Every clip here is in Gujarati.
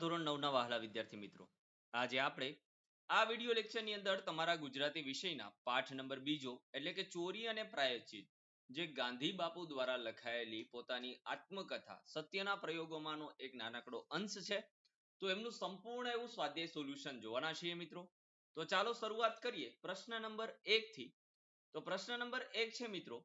ધોરણ નવના વહાલા વિદ્યાર્થી મિત્રો. આજે આપણે આ વીડિયો લેક્ચરની અંદર તમારા ગુજરાતી વિષયના પાઠ નંબર બીજો એટલે કે ચોરી અને પ્રાયશ્ચિત, જે ગાંધી બાપુ દ્વારા લખાયેલી પોતાની આત્મકથા સત્યના પ્રયોગોમાંનો એક નાનકડો અંશ છે, તો એમનું સંપૂર્ણ એવું સ્વાધ્યાય સોલ્યુશન જોવાના છીએ મિત્રો. તો ચાલો શરૂઆત કરીએ પ્રશ્ન નંબર એક થી. તો પ્રશ્ન નંબર એક છે મિત્રો,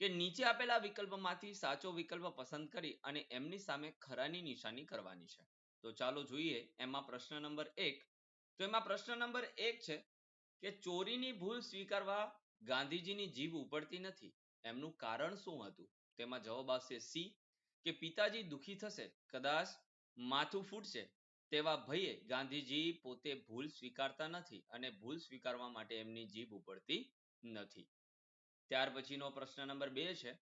કે નીચે આપેલા વિકલ્પમાંથી સાચો વિકલ્પ પસંદ કરી અને એમની સામે ખરાની નિશાની કરવાની છે. તો ચાલો જોઈએ એમાં પ્રશ્ન નંબર એક. તો એમાં પ્રશ્ન નંબર એક છે કે ચોરીની ભૂલ સ્વીકારવા ગાંધીજીની જીભ ઉપડતી નથી. એમનું કારણ શું હતું? તેમાં જવાબ આવશે સી. કે પિતાજી દુખી થશે. કદાચ માથું ફૂટશે. તેવા ભયે ગાંધીજી પોતે ભૂલ સ્વીકારતા નથી અને ભૂલ સ્વીકારવા માટે એમની જીભ ઉપડતી નથી. ત્યાર પછીનો પ્રશ્ન નંબર બે છે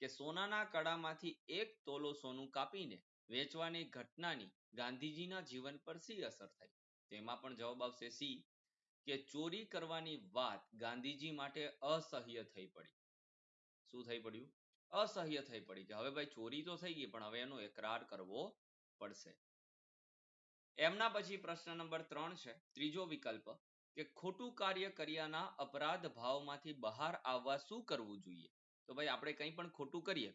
કે સોનાના કડામાંથી એક તોલો સોનું કાપીને વેચવાની ઘટનાની ગાંધીજીના જીવન પર શી અસર થઈ. તેમાં પણ જવાબ આવશે સી કે ચોરી કરવાની વાત ગાંધીજી માટે અસહ્ય થઈ પડી. શું થઈ પડ્યું? અસહ્ય થઈ પડી કે હવે ભાઈ ચોરી તો થઈ ગઈ, પણ હવે એનો એકરાર કરવો પડશે. એમના પછી પ્રશ્ન નંબર ત્રણ છે. ત્રીજો વિકલ્પ કે ખોટું કાર્ય કર્યાના અપરાધ ભાવમાંથી બહાર આવવા શું કરવું જોઈએ? તો ભાઈ આપણે કંઈ પણ ખોટું કરીએ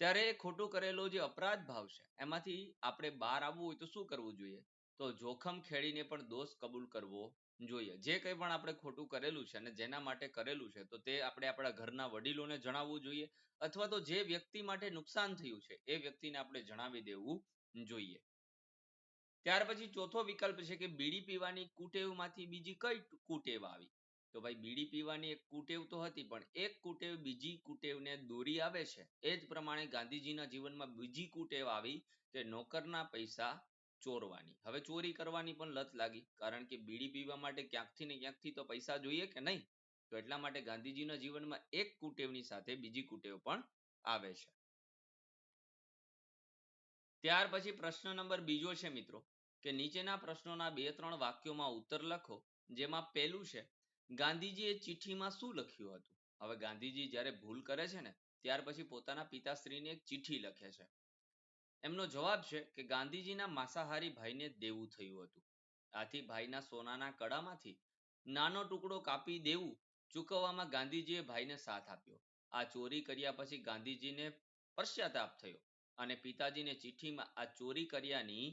ત્યારે ખોટું કરેલો જે અપરાધ ભાવ છે, એમાંથી આપણે બહાર આવવું હોય તો શું કરવું જોઈએ? તો જોખમ ખેડીને પણ દોષ કબૂલ કરવો જોઈએ. જે કંઈ પણ આપણે ખોટું કરેલું છે અને જેના માટે કરેલું છે, તો તે આપણે આપણા ઘરના વડીલોને જણાવવું જોઈએ અથવા તો જે વ્યક્તિ માટે નુકસાન થયું છે, એ વ્યક્તિને આપણે જણાવી દેવું જોઈએ. ત્યાર પછી ચોથો વિકલ્પ છે કે બીડી પીવાની કુટેવમાંથી બીજી કઈ કુટેવ આવી? તો ભાઈ બીડી પીવાની એક કુટેવ તો હતી, પણ એક કુટેવ બીજી કુટેવને દોરી આવે છે. એ જ પ્રમાણે ગાંધીજીના જીવનમાં બીજી કુટેવ આવી કે નોકરના પૈસા ચોરવાની. હવે ચોરી કરવાની પણ લત લાગી, કારણ કે બીડી પીવા માટે ક્યાંકથી ને ક્યાંકથી તો પૈસા જોઈએ કે નહીં? તો એટલા માટે ગાંધીજીના જીવનમાં એક કુટેવની સાથે બીજી કુટેવ પણ આવે છે. ત્યાર પછી પ્રશ્ન નંબર બીજો છે મિત્રો, કે નીચેના પ્રશ્નોના બે ત્રણ વાક્યોમાં ઉત્તર લખો, જેમાં પહેલું છે ગાંધીજીએ ચિઠ્ઠીમાં શું લખ્યું હતું? હવે ગાંધીજી જ્યારે ભૂલ કરે છે ને, ત્યાર પછી પોતાના પિતાશ્રીને એક ચિઠ્ઠી લખે છે. એમનો જવાબ છે કે ગાંધીજીના માંસાહારી ભાઈને દેવું થયું હતું. આથી ભાઈના સોનાના કડામાંથી નાનો ટુકડો કાપી દેવું ચૂકવવામાં ગાંધીજીએ ભાઈને સાથ આપ્યો. આ ચોરી કર્યા પછી ગાંધીજીને પશ્ચાતાપ થયો અને પિતાજીને ચિઠ્ઠીમાં આ ચોરી કર્યાની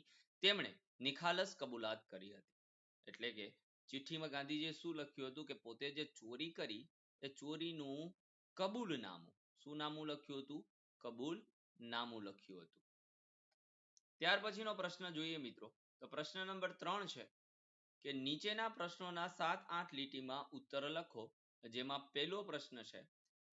તેમણે નિખાલસ કબૂલાત કરી હતી. એટલે કે ચિઠ્ઠીમાં ગાંધીજીએ શું લખ્યું હતું કે પોતે જે ચોરી કરી એ ચોરીનું કબૂલ નામું શું નામું લખ્યું હતું? કબૂલ નામું લખ્યું હતું. ત્યાર પછીનો પ્રશ્ન જોઈએ મિત્રો. તો પ્રશ્ન નંબર ત્રણ છે કે નીચેના પ્રશ્નોના સાત આઠ લીટીમાં ઉત્તર લખો. જેમાં પહેલો પ્રશ્ન છે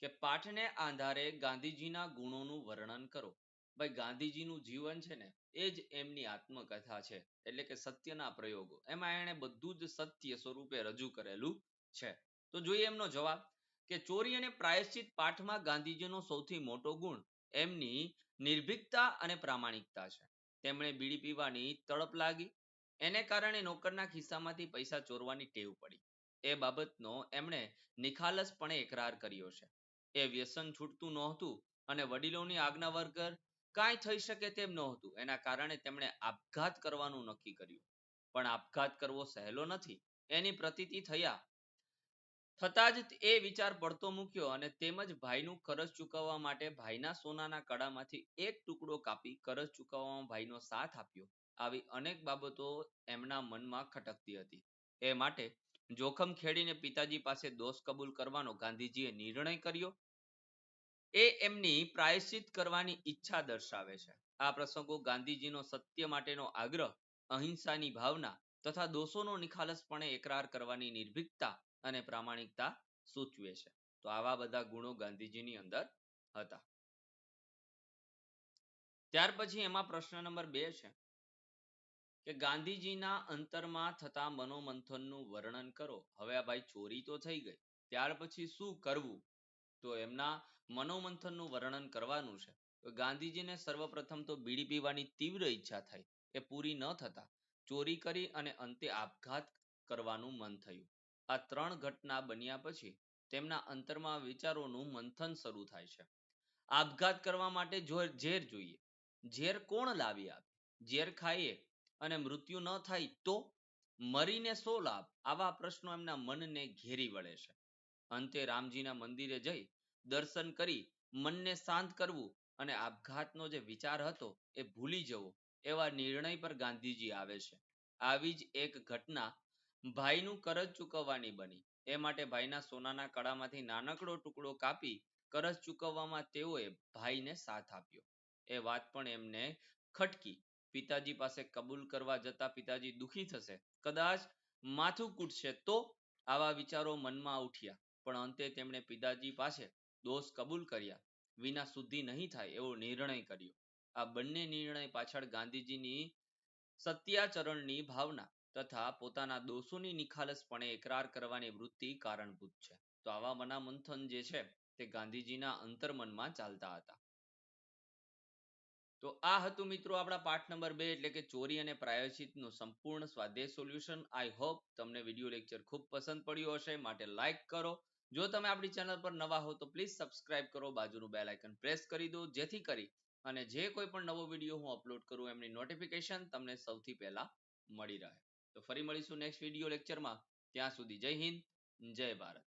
કે પાઠને આધારે ગાંધીજીના ગુણોનું વર્ણન કરો. ભાઈ ગાંધીજીનું જીવન છે ને, એ જ એમની આત્મકથા છે. એટલે કે સત્યના પ્રયોગો. એમાં એણે બધું જ સત્ય સ્વરૂપે રજૂ કરેલું છે. તો જોઈએ એમનો જવાબ. કે ચોરી અને પ્રાયશ્ચિત પાઠમાં ગાંધીજીનો સૌથી મોટો ગુણ એમની નિર્ભીકતા અને પ્રામાણિકતા છે. તેમણે બીડી પીવાની તડપ લાગી. એને કારણે નોકરના ખિસ્સામાંથી પૈસા ચોરવાની ટેવ પડી. એ બાબતનો એમણે નિખાલસપણે એકરાર કર્યો છે. એ વ્યસન છૂટતું નહોતું અને વડીલોની આજ્ઞા વગર કાંઈ થઈ શકે તેમ નહોતું. એના કારણે તેમણે આપઘાત કરવાનું નક્કી કર્યું. પણ આપઘાત કરવો સહેલો નથી. એની પ્રતીતિ થયા. થતાં જ એ વિચાર પડતો મૂક્યો અને તેમજ ભાઈનું કરજ ચૂકવવા માટે ભાઈના સોનાના કડામાંથી એક ટુકડો કાપી કરજ ચૂકવવામાં ભાઈનો સાથ આપ્યો. આવી અનેક બાબતો એમના મનમાં ખટકતી હતી. એ માટે જોખમ ખેડીને પિતાજી પાસે દોષ કબૂલ કરવાનો ગાંધીજીએ નિર્ણય કર્યો. એ એમની પ્રાયશ્ચિત કરવાની ઈચ્છા દર્શાવે છે. આ પ્રસંગો ગાંધીજીનો સત્ય માટેનો આગ્રહ, અહિંસાની ભાવના તથા દોષોનો નિખાલસપણે એકરાર કરવાની નિર્ભીકતા અને પ્રામાણિકતા સૂચવે છે. તો આવા બધા ગુણો ગાંધીજીની અંદર હતા. ત્યાર પછી એમાં પ્રશ્ન નંબર બે છે કે ગાંધીજીના અંતરમાં થતા મનોમંથનનું વર્ણન કરો. હવે આ ભાઈ ચોરી તો થઈ ગઈ. ત્યાર પછી શું કરવું? તો એમના મનોમંથનનું વર્ણન કરવાનું છે. ગાંધીજીને સર્વપ્રથમ તો બીડી પીવાની તીવ્ર ઈચ્છા થઈ એ પૂરી ન થતા ચોરી કરી અને અંતે આપઘાત કરવાનું મન થયું. આ ત્રણ ઘટના બન્યા પછી તેમના અંતરમાં વિચારોનું મંથન શરૂ થાય છે. આપઘાત કરવા માટે ઝેર જોઈએ. ઝેર કોણ લાવી આપે? ઝેર ખાઈએ અને મૃત્યુ ન થાય તો મરીને શો લાભ? આવા પ્રશ્નો એમના મનને ઘેરી વળે છે. અંતે રામજીના મંદિરે જઈ દર્શન કરી મનને શાંત કરવું અને આપઘાતનો જે વિચાર હતો એ ભૂલી જવો એવા નિર્ણય પર ગાંધીજી આવે છે. આવી જ એક ઘટના ભાઈનું કરજ ચૂકવવાની બની. એ માટે ભાઈના સોનાના કડામાંથી નાનકડો ટુકડો કાપી કરજ ચૂકવવામાં તેઓએ ભાઈને સાથ આપ્યો. એ વાત પણ એમને ખટકી. પિતાજી પાસે કબૂલ કરવા જતા પિતાજી દુખી થશે. કદાચ માથું કૂટશે તો આવા વિચારો મનમાં ઉઠ્યા. પણ અંતે તેમણે પિતાજી પાસે દોષ કબૂલ કર્યા. વિના શુદ્ધિ નહીં થાય એવો નિર્ણય કર્યો. આ બંને નિર્ણય પાછળ ગાંધીજીની સત્યાચરણની ભાવના તથા પોતાના દોષોની નિખાલસપણે એકરાર કરવાની વૃત્તિ કારણભૂત છે. તો આવા મનામંથન જે છે તે ગાંધીજીના અંતર્મનમાં ચાલતા હતા. તો આ હતું મિત્રો આપણા પાઠ નંબર બે એટલે કે ચોરી અને પ્રાયોજિતનું સંપૂર્ણ સ્વાધ્યાય સોલ્યુશન. આઈ હોપ તમને વીડિયો લેક્ચર ખૂબ પસંદ પડ્યો હશે. માટે લાઈક કરો. જો તમે આપણી ચેનલ પર નવા હો તો પ્લીઝ સબસ્ક્રાઇબ કરો, બાજુનું બેલ આઇકન પ્રેસ કરી દો, જેથી કરી અને જે કોઈ પણ નવો વીડિયો હું અપલોડ કરું, એમની નોટિફિકેશન તમને સૌથી પહેલા મળી રહે. તો ફરી મળીશું નેક્સ્ટ વીડિયો લેક્ચરમાં ત્યાં સુધી જય હિન્દ, જય ભારત.